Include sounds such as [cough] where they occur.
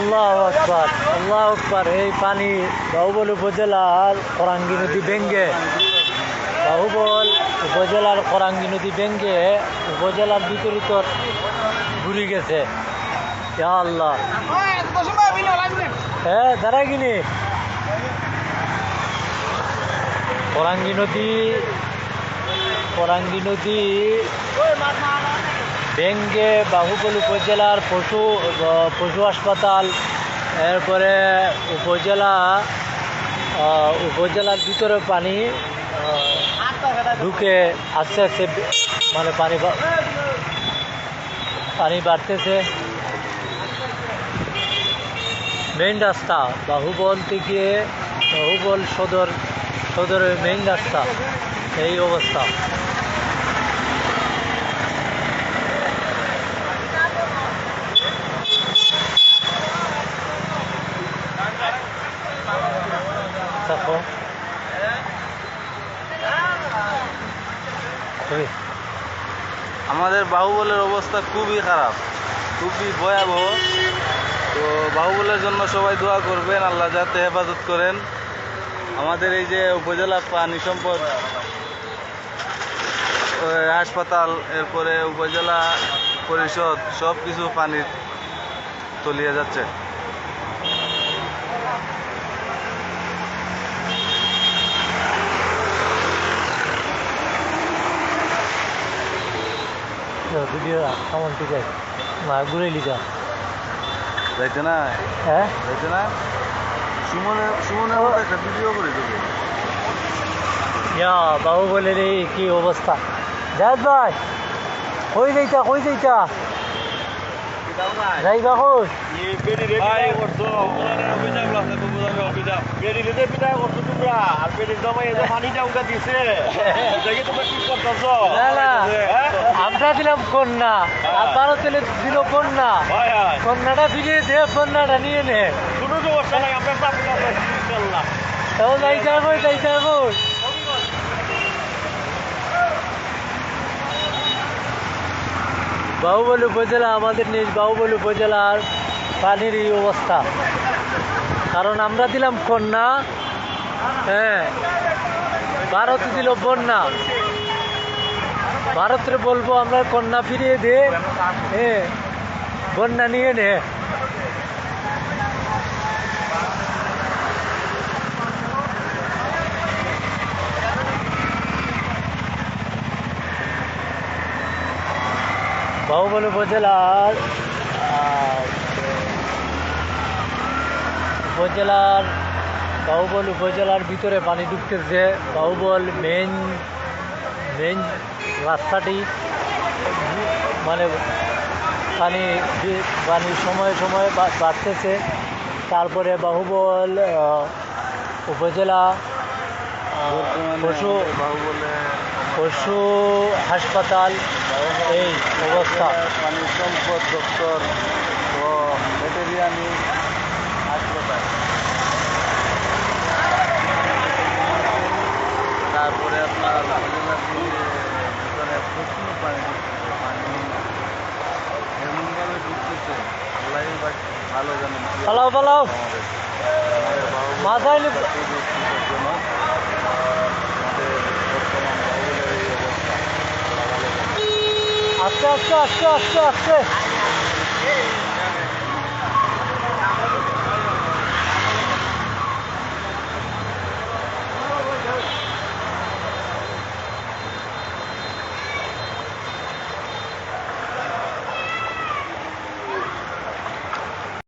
আল্লাহ আকবার আল্লাহ আকবার। এই পানি বাহুবল উপজেলার করাঙ্গি নদী ভেঙ্গে বাহুবল উপজেলার করাঙ্গি নদী ভেঙ্গে উপজেলার বিপরীত ঘুরে গেছে। আল্লাহ। হ্যাঁ দাঁড়া গিনি করাঙ্গি নদী করাঙ্গি নদী ভেঙ্গে বাহুবল উপজেলার পশু পশু হাসপাতাল, এরপরে উপজেলা উপজেলার ভিতরে পানি ঢুকে আস্তে আস্তে মানে পানি পানি বাড়তেছে। মেইন রাস্তা, বাহুবল থেকে বাহুবল সদর, সদরের মেইন রাস্তা, এই অবস্থা। আমাদের বাহুবলের অবস্থা খুবই খারাপ, খুবই ভয়াবহ। তো বাহুবলের জন্য সবাই দোয়া করবেন, আল্লাহ যাতে হেফাজত করেন। আমাদের এই যে উপজেলা পানি সম্পদ হাসপাতাল, এরপরে উপজেলা পরিষদ সব কিছু পানির তলিয়ে যাচ্ছে। ভিডিও কেমন ঠিক আছে মা ঘুরে লিখা যাইতে না হ্যাঁ? যাইতে না সুমনে সুমনে একটা ভিডিও করে দেবে। ইয়া বাবু বলে রে কি অবস্থা? জায়দ ভাই কই যাইতা কই যাইতা? [laughs] আমরা দিলাম কন্যা আর ভারত দিলে দিল কন্যা। কন্যাটা ফিরিয়ে দে কন্যাটা নিয়ে নে। তাও যাইতা কই যাইতা কই বাহুবলী উপজেলা আমাদের নিজ বাহুবলী উপজেলার পানির এই অবস্থা। কারণ আমরা দিলাম কন্যা হ্যাঁ ভারত দিল বন্যা। ভারতের বলব আমরা কন্যা ফিরিয়ে দে হ্যাঁ বন্যা নিয়ে নে। বাহুবল উপজেলার উপজেলার বাহুবল উপজেলার ভিতরে পানি ঢুকতেছে বাহুবল মেন মেন রাস্তাটি। মানে পানি পানি সময়ে সময়ে বাড়তেছে। তারপরে বাহুবল উপজেলা পশু বাহুবলে পশু হাসপাতাল এই অবস্থা। পানি সম্পদ দপ্তর ও ভেটেরিয়ানি হাসপাতাল তারপরে আপনার ভিতরে প্রচুর পানি ঢুকতেছে পানি এমনভাবে ঢুকতেছে আল্লাহ ভালো জানেন পালাও পালাও। মাথায় নি- খুবই বিপজ্জনক আমাদের বর্তমান বাহুবলের এই অবস্থা আল্লাহ ভালো